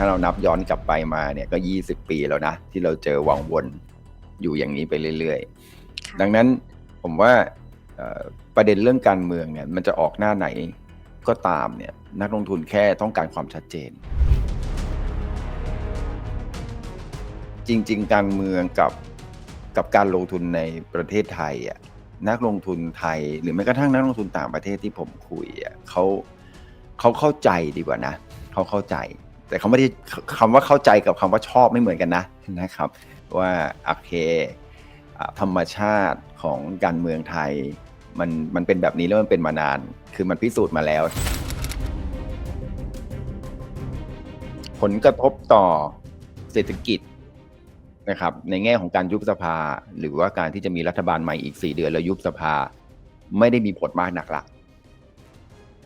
ถ้าเรานับย้อนกลับไปมาเนี่ยก็ 20 ปีแล้วนะ ที่เราเจอวังวนอยู่อย่างนี้ไปเรื่อยค่ะๆดังนั้นผมว่าเอ่อประเด็นเรื่องการเมืองเนี่ยมันจะออกหน้าไหนก็ตามเนี่ยนักลงทุนแค่ต้องการความชัดเจน จริง ๆ การเมืองกับกับการลงทุนในประเทศไทยอะนักลงทุนไทย หรือแม้กระทั่งนักลงทุนต่างประเทศที่ผมคุยอะเขาเขาเข้าใจดีกว่านะเขาเข้าใจ แต่เขาไม่ได้คำว่าเข้าใจกับคำว่าชอบไม่เหมือนกันนะนะครับ ว่าโอเคธรรมชาติของการเมืองไทย มันมันเป็นแบบนี้แล้วมันเป็นมานาน คือมันพิสูจน์มาแล้ว ผลกระทบต่อเศรษฐกิจนะครับ ในแง่ของการยุบสภา หรือว่าการที่จะมีรัฐบาลใหม่อีก 4 เดือนแล้วยุบสภา ไม่ได้มีผลมากหนักละ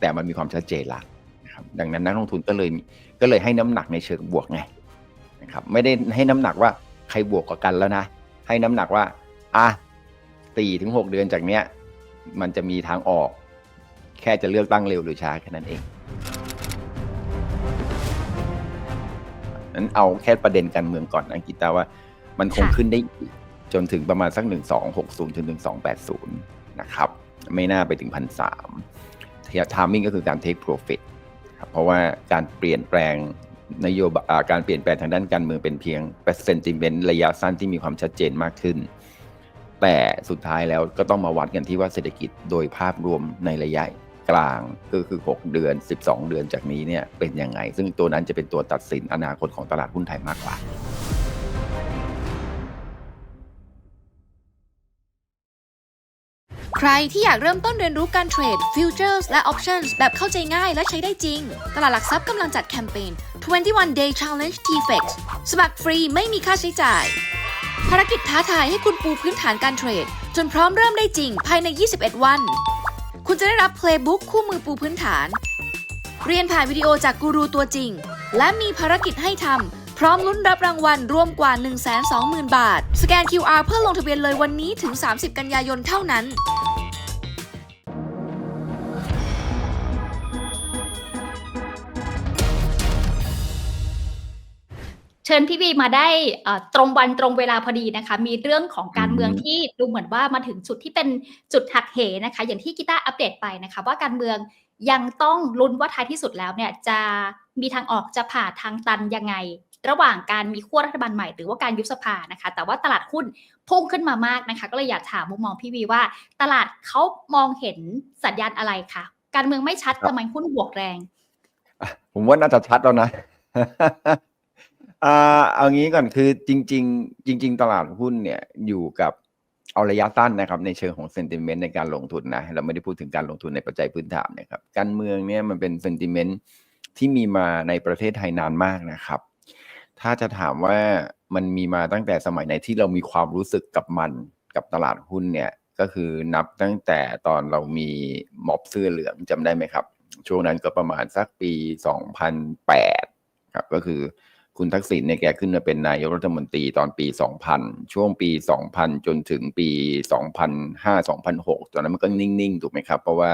แต่มันมีความชัดเจนละนะครับดังนั้นนักลงทุนก็เลย ก็เลยให้น้ำหนักในเชิงบวกไงนะครับไม่ได้ให้น้ำหนักว่าใครบวกกว่ากันแล้วนะ ให้น้ำหนักว่าอะสี่ถึงหกเดือนจากเนี้ยมันจะมีทางออก แค่จะเลือกตั้งเร็วหรือช้าแค่นั้นเองนั้นเอาแค่ประเด็นการเมืองก่อนนะกีตาว่ามันคงขึ้นได้อีกจนถึงประมาณสักหนึ่งสองหกศูนย์ถึงหนึ่งสองแปดศูนย์นะครับ ไม่น่าไปถึงพันสามทามิ่งก็คือการ take profit ครั บเพราะว่าการเปลี่ยนแปลงนโยบายการเปลี่ยนแปลงทางด้านการเมืองเป็นเพียงเซนติเมนต์ระยะสั้นที่มีความชัดเจนมากขึ้น แต่สุดท้ายแล้วก็ต้องมาวัดกันที่ว่าเศรษฐกิจโดยภาพรวมในระยะกลางก็คือ 6 เดือน 12 เดือนจากนี้เนี่ยเป็นยังไง ซึ่งตัวนั้นจะเป็นตัวตัดสินอนาคตของตลาดหุ้นไทยมากกว่า ใครที่อยากเริ่มต้นเรียนรู้การเทรด Futures และ Options แบบเข้าใจง่ายและใช้ได้จริง ตลาดหลักทรัพย์กำลังจัดแคมเปญ 21 Day Challenge TFX สมัครฟรีไม่มีค่าใช้จ่าย ภารกิจท้าทายให้คุณปูพื้นฐานการเทรด จนพร้อมเริ่มได้จริงภายใน 21 วัน คุณจะได้รับ Playbook คู่มือปูพื้นฐาน เรียนผ่านวิดีโอจากกูรูตัวจริง และมีภารกิจให้ทำพร้อมลุ้นรับรางวัลรวมกว่า 120,000 บาท สแกน QR เพื่อลงทะเบียนเลยวันนี้ถึง 30 กันยายนเท่านั้น ชิญพี่บีมาได้เอ่อตรงวันตรงเวลาพอดีนะคะ มีเรื่องของการเมืองอืมที่ดูเหมือนว่ามาถึงจุดที่เป็นจุดหักเหนะคะ อย่างที่กีตาร์อัปเดตไปนะคะ ว่าการเมืองยังต้องลุ้นว่าท้ายที่สุดแล้วเนี่ยจะมีทางออกจะผ่าทางตันยังไง ระหว่างการมีขั้วรัฐบาลใหม่หรือว่าการยุบสภานะคะ แต่ว่าตลาดหุ้นพุ่งขึ้นมามากนะคะ ก็เลยอยากถามมุมมองพี่วีว่า ตลาดเขามองเห็นสัญญาณอะไรคะการเมืองไม่ชัดครับทำไมหุ้นบวกแรงอะผมว่าน่าจะชัดแล้วนะ อ่าเอางี้ก่อนคือจริง ๆ จริง ๆ ตลาดหุ้นเนี่ยอยู่กับเอาระยะสั้นนะครับ ในเชิงของเซนติเมนต์ในการลงทุนนะ เราไม่ได้พูดถึงการลงทุนในปัจจัยพื้นฐานนะครับการเมืองเนี่ยมันเป็นเซนติเมนต์ที่มีมาในประเทศไทยนานมากนะครับ ถ้าจะถามว่ามันมีมาตั้งแต่สมัยไหนที่เรามีความรู้สึกกับมันกับตลาดหุ้นเนี่ยก็คือนับตั้งแต่ตอนเรามีม็อบเสื้อเหลืองจำได้ไหมครับ ช่วงนั้นก็ประมาณสักปี 2008 ครับก็คือ คุณทักษิณเนี่ยแกขึ้นมาเป็นนายกรัฐมนตรีตอนปี 2000 ช่วงปี 2000 จนถึงปี 2005-2006 ตอนนั้นมันก็นิ่งๆ ถูกไหมครับ เพราะว่า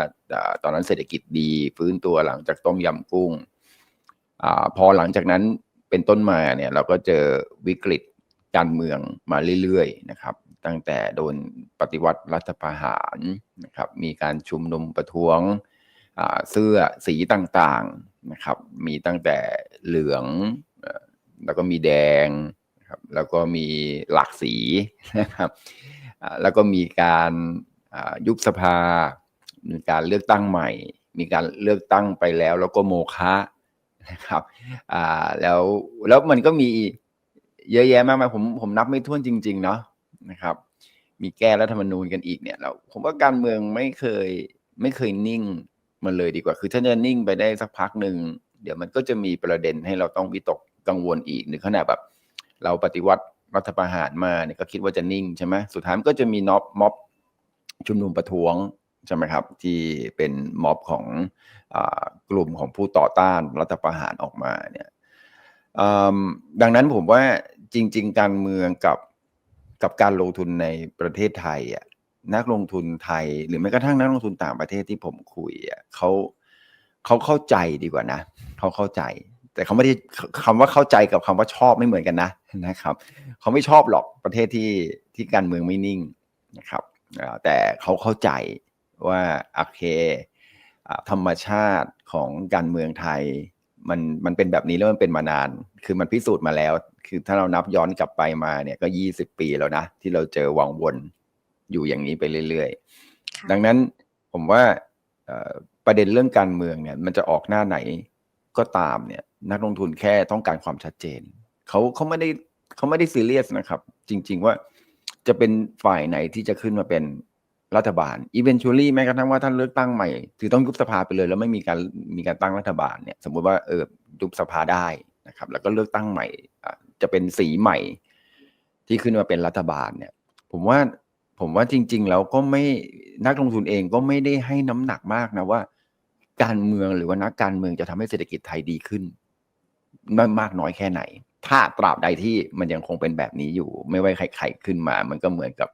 ตอนนั้นเศรษฐกิจดีฟื้นตัวหลังจากต้มยำกุ้งอพอหลังจากนั้นเป็นต้นมาเนี่ยเราก็เจอวิกฤตการเมืองมาเรื่อยๆนะครับ ตั้งแต่โดนปฏิวัติรัฐประหารนะครับมีการชุมนุมประท้วงเสื้อสีต่างๆนะครับ มีตั้งแต่เหลือง แล้วก็มีแดงครับแล้วก็มีหลากสีนะครับแล้วก็มีการยุบสภา มีการเลือกตั้งใหม่ มีการเลือกตั้งไปแล้ว แล้วก็โมฆะนะครับอ่าแล้วแล้วมันก็มีเยอะแยะมากมายผมผมนับไม่ถ้วนจริง ๆ เนาะนะครับ มีแก้รัฐธรรมนูญกันอีกเนี่ยเราผมว่าการเมืองไม่เคยไม่เคยนิ่งมันเลยดีกว่า คือถ้าจะนิ่งไปได้สักพักหนึ่งเดี๋ยวมันก็จะมีประเด็นให้เราต้องวิตก กังวลอีกหรือขนาดแบบ เราปฏิวัติรัฐประหารมาเนี่ยก็คิดว่าจะนิ่งใช่ไหมสุดท้ายก็จะมีน็อปม็อบชุมนุมประท้วงใช่ไหมครับ ที่เป็นม็อบของอกลุ่มของผู้ต่อต้านรัฐประหารออกมาเนี่ยดังนั้นผมว่าจริง ๆ การเมืองกับกับการลงทุนในประเทศไทยอะนักลงทุนไทย หรือแม้กระทั่งนักลงทุนต่างประเทศที่ผมคุยอะเขาเขาเข้าใจดีกว่านะเขาเข้าใจ แต่เขาไม่ได้คำว่าเข้าใจกับคำว่าชอบไม่เหมือนกันนะนะครับเขาไม่ชอบหรอกประเทศที่ที่การเมืองไม่นิ่งนะครับอ่าแต่เขาเข้าใจว่าโอเคอ่าธรรมชาติของการเมืองไทย มันมันเป็นแบบนี้แล้วมันเป็นมานาน คือมันพิสูจน์มาแล้ว คือถ้าเรานับย้อนกลับไปมาเนี่ยก็ยี่สิบปีแล้วนะ ที่เราเจอวังวนอยู่อย่างนี้ไปเรื่อยๆค่ะดังนั้นผมว่าเอ่อประเด็นเรื่องการเมืองเนี่ย มันจะออกหน้าไหนก็ตามเนี่ย นักลงทุนแค่ต้องการความชัดเจนเขาเขาไม่ได้เขาไม่ได้ซีเรียสนะครับ จริง ๆ ว่าจะเป็นฝ่ายไหนที่จะขึ้นมาเป็นรัฐบาล eventually แม้กระทั่งว่าท่านเลือกตั้งใหม่ คือต้องยุบสภาไปเลย แล้วไม่มีการมีการตั้งรัฐบาลเนี่ย สมมุติว่าเออยุบสภาได้นะครับ แล้วก็เลือกตั้งใหม่จะเป็นสีใหม่ ที่ขึ้นมาเป็นรัฐบาลเนี่ย ผมว่าผมว่าจริง ๆ แล้วก็ไม่นักลงทุนเองก็ไม่ได้ให้น้ำหนักมากนะว่า การเมืองหรือว่านักการเมืองจะทำให้เศรษฐกิจไทยดีขึ้น มากมากน้อยแค่ไหน ถ้าตราบใดที่มันยังคงเป็นแบบนี้อยู่ ไม่ว่าใครๆขึ้นมา มันก็เหมือนกับ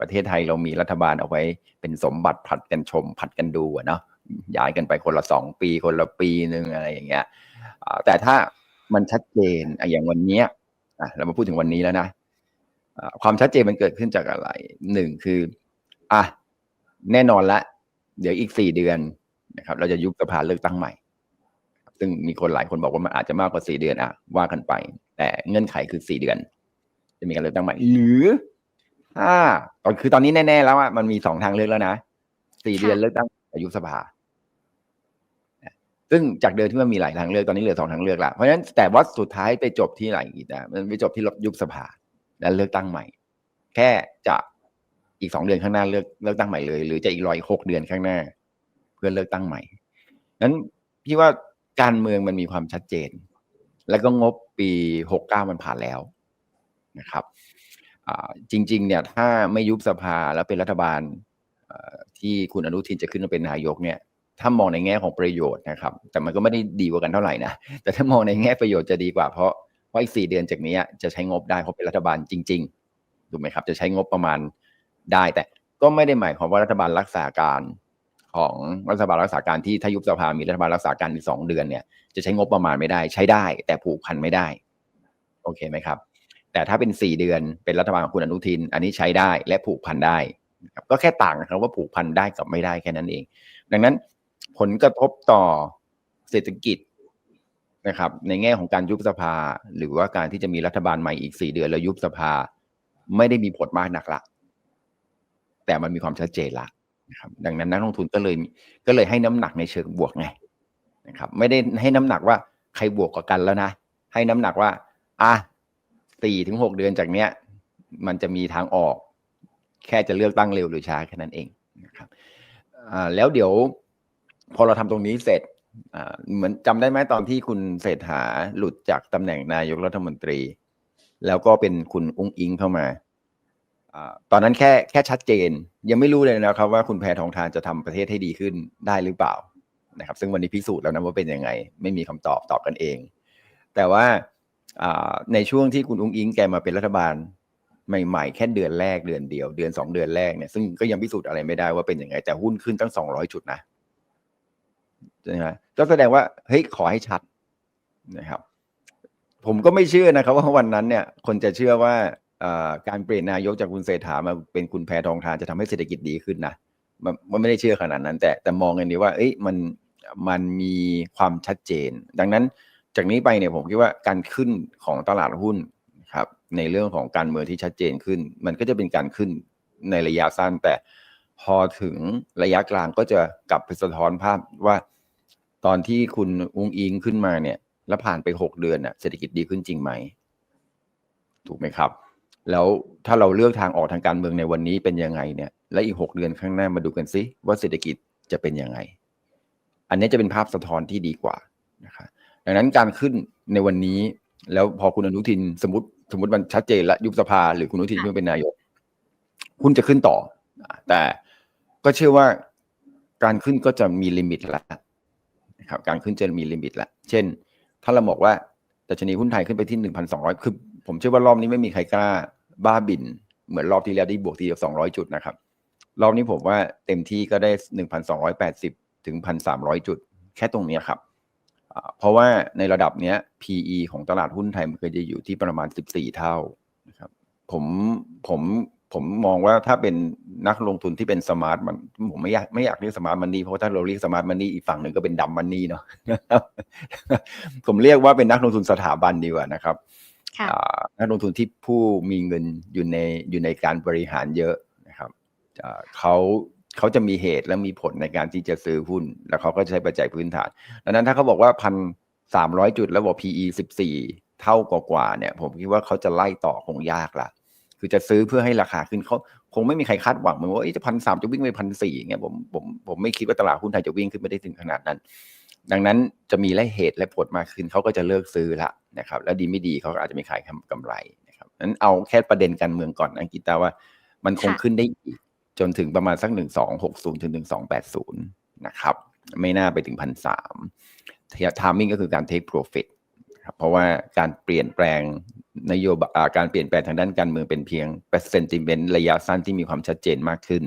ประเทศไทยเรามีรัฐบาลเอาไว้ เป็นสมบัติผัดกันชม ผัดกันดูเนาะย้ายกันไปคนละสองปี คนละปีหนึ่งอะไรอย่างเงี้ยแต่ถ้ามันชัดเจนอย่างวันนี้เรามาพูดถึงวันนี้แล้วนะความชัดเจนมันเกิดขึ้นจากอะไรหนึ่งคืออะแน่นอนละ เดี๋ยวอีกสี่เดือนนะครับ เราจะยุบสภาเลือกตั้งใหม่ ซึ่งมีคนหลายคนบอกว่ามันอาจจะมากกว่าสี่เดือนอะว่ากันไป แต่เงื่อนไขคือสี่เดือน จะมีการเลือกตั้งใหม่ หรือถ้าตอนคือตอนนี้แน่ๆแล้วอะมันมีสองทางเลือกแล้วนะสี่เดือนเลือกตั้งกับยุบสภาซึ่งจากเดิมที่มันมีหลายทางเลือกตอนนี้เหลือสองทางเลือกละเพราะฉะนั้นแต่ว่าสุดท้ายไปจบที่ไหนอีกนะมันไปจบที่ยุบสภา และเลือกตั้งใหม่ แค่จะอีกสองเดือนข้างหน้าเลือกเลือกตั้งใหม่เลย หรือจะอีกรออีกหกเดือนข้างหน้า เพื่อเลือกตั้งใหม่นั้นพี่ว่า การเมืองมันมีความชัดเจน แล้วก็งบปีหกเก้ามันผ่านแล้วนะครับจริง ๆ เนี่ยถ้าไม่ยุบสภาแล้วเป็นรัฐบาลที่คุณอนุทินจะขึ้นมาเป็นนายกเนี่ย ถ้ามองในแง่ของประโยชน์นะครับ แต่มันก็ไม่ได้ดีกว่ากันเท่าไหร่นะแต่ถ้ามองในแง่ประโยชน์จะดีกว่าเพราะเพราะอีกสี่เดือนจากนี้จะใช้งบได้เพราะเป็นรัฐบาลจริงๆถูกไหมครับ จะใช้งบประมาณได้ แต่ก็ไม่ได้หมายความว่ารัฐบาลรักษาการ ของรัฐบาลรักษาการที่ถ้ายุบสภามีรัฐบาลรักษาการอีกสองเดือนเนี่ยจะใช้งบประมาณไม่ได้ใช้ได้ แต่ผูกพันไม่ได้ โอเคไหมครับ แต่ถ้าเป็นสี่เดือนเป็นรัฐบาลของคุณอนุทิน อันนี้ใช้ได้และผูกพันได้ก็แค่ต่างครับว่าผูกพันได้กับไม่ได้แค่นั้นเอง ดังนั้นผลกระทบต่อเศรษฐกิจนะครับ ในแง่ของการยุบสภา หรือว่าการที่จะมีรัฐบาลใหม่อีกสี่เดือนแล้วยุบสภา ไม่ได้มีผลมากนักละแต่มันมีความชัดเจนละ นะครับดังนั้นนักลงทุนก็เลยก็เลยให้น้ำหนักในเชิงบวกไงนะครับไม่ได้ให้น้ำหนักว่าใครบวกกว่ากันแล้วนะ ให้น้ำหนักว่าอะสี่ถึงหกเดือนจากเนี้ย มันจะมีทางออก แค่จะเลือกตั้งเร็วหรือช้าแค่นั้นเองนะครับแล้วเดี๋ยวพอเราทำตรงนี้เสร็จเหมือนจำได้ไหมตอนที่คุณเศรษฐาหลุดจากตำแหน่งนายกรัฐมนตรี แล้วก็เป็นคุณอุ้งอิงเข้ามา ตอนนั้นแค่แค่ชัดเจน ยังไม่รู้เลยนะครับว่าคุณแพทองทานจะทำประเทศให้ดีขึ้นได้หรือเปล่านะครับ ซึ่งวันนี้พิสูจน์แล้วนะว่าเป็นยังไง ไม่มีคำตอบตอบกันเอง แต่ว่าในช่วงที่คุณอุ้งอิงแกมาเป็นรัฐบาลใหม่ๆ แค่เดือนแรกเดือนเดียว เดือนสองเดือนแรกเนี่ยซึ่งก็ยังพิสูจน์อะไรไม่ได้ว่าเป็นยังไง แต่หุ้นขึ้นตั้งสองร้อยจุดนะใช่ไหมก็แสดงว่าเฮ้ยขอให้ชัดนะครับ ผมก็ไม่เชื่อนะครับว่าวันนั้นเนี่ย คนจะเชื่อว่า การเปลี่ยนนายกจากคุณเศรษฐามาเป็นคุณแพทองทานจะทำให้เศรษฐกิจดีขึ้นนะมันมันไม่ได้เชื่อขนาดนั้น แต่แต่มองกันดีว่า เอ้ยมันมันมีความชัดเจน ดังนั้นจากนี้ไปเนี่ยผมคิดว่าการขึ้นของตลาดหุ้นครับในเรื่องของการเมืองที่ชัดเจนขึ้น มันก็จะเป็นการขึ้นในระยะสั้น แต่พอถึงระยะกลางก็จะกลับไปสะท้อนภาพว่าตอนที่คุณอุ้งอิงขึ้นมาเนี่ย แล้วผ่านไปหกเดือนน่ะเศรษฐกิจดีขึ้นจริงไหม ถูกไหมครับ แล้วถ้าเราเลือกทางออกทางการเมืองในวันนี้เป็นยังไงเนี่ย และอีกหกเดือนข้างหน้ามาดูกันซิว่าเศรษฐกิจจะเป็นยังไง อันนี้จะเป็นภาพสะท้อนที่ดีกว่านะครับดังนั้นการขึ้นในวันนี้ แล้วพอคุณอนุทินสมมติสมมติมันชัดเจนและยุบสภาหรือคุณอนุทินขึ้นเป็นนายกหุ้นจะขึ้นต่อ แต่ก็เชื่อว่าการขึ้นก็จะมีลิมิตแล้วนะครับการขึ้นจะมีลิมิตแล้วเช่น ถ้าเราบอกว่าดัชนีหุ้นไทยขึ้นไปที่หนึ่งพันสองร้อยคือผมเชื่อว่ารอบนี้ไม่มีใครกล้า บ้าบิน เหมือนรอบที่แล้วที่บวกทีเดียวสองร้อยจุดนะครับ รอบนี้ผมว่าเต็มที่ก็ได้หนึ่งพันสองร้อยแปดสิบถึงพันสามร้อยจุด แค่ตรงนี้ครับ เพราะว่าในระดับเนี้ย PE ของตลาดหุ้นไทยมันเคยจะอยู่ที่ประมาณ 14 เท่านะครับผมผมผมมองว่าถ้าเป็นนักลงทุนที่เป็นสมาร์ทมันผมไม่อยากไม่อยากเรียกสมาร์ทมันนี่เพราะว่าถ้าเราเรียกสมาร์ทมันนี่อีกฝั่งหนึ่งก็เป็นดัมมันนี่เนาะผมเรียกว่าเป็นนักลงทุนสถาบันดีกว่านะครับ นักลงทุนที่ผู้มีเงินอยู่ในอยู่ในการบริหารเยอะนะครับเขาเขาจะมีเหตุและมีผลในการที่จะซื้อหุ้น แล้วเขาก็ใช้ปัจจัยพื้นฐานดังนั้นถ้าเขาบอกว่าพันสามร้อยจุดแล้วบอก PE สิบสี่เท่ากว่าเนี่ย ผมคิดว่าเขาจะไล่ต่อคงยากละคือจะซื้อเพื่อให้ราคาขึ้นเขาคงไม่มีใครคาดหวังเหมือนว่าจะพันสามจะวิ่งไปพันสี่เงี้ยผมผมผมไม่คิดว่าตลาดหุ้นไทยจะวิ่งขึ้นไปได้ถึงขนาดนั้น ดังนั้นจะมีและเหตุและผลมากขึ้นเขาก็จะเลิกซื้อละนะครับ แล้วดีไม่ดีเขาก็อาจจะไม่ขายกำไรนะครับนั้นเอาแค่ประเด็นการเมืองก่อนนะกิตาว่า มันคงค่ะขึ้นได้อีก จนถึงประมาณสักหนึ่งสองหกศูนย์ถึงหนึ่งสองแปดศูนย์นะครับ ไม่น่าไปถึงพันสามทามมิ่งก็คือการ take profit ครับเพราะว่าการเปลี่ยนแปลงนโยบายอ่าการเปลี่ยนแปลงทางด้านการเมืองเป็นเพียงเซนติเมนต์ระยะสั้นที่มีความชัดเจนมากขึ้น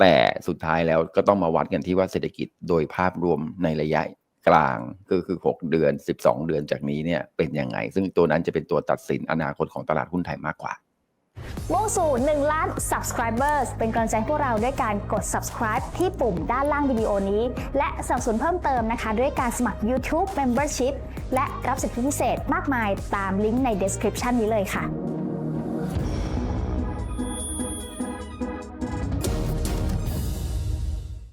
แต่สุดท้ายแล้วก็ต้องมาวัดกันที่ว่าเศรษฐกิจโดยภาพรวมในระยะกลางก็คือ 6 เดือน 12 เดือนจากนี้เนี่ยเป็นยังไง ซึ่งตัวนั้นจะเป็นตัวตัดสินอนาคตของตลาดหุ้นไทยมากกว่ามุ่งสู่1ล้าน subscribers เป็นกำลังใจพวกเราด้วยการกด subscribe ที่ปุ่มด้านล่างวิดีโอนี้ และสับสนเพิ่มเติมนะคะ ด้วยการสมัคร YouTube Membership และรับสิทธิพิเศษมากมายตามลิงก์ใน description นี้เลยค่ะ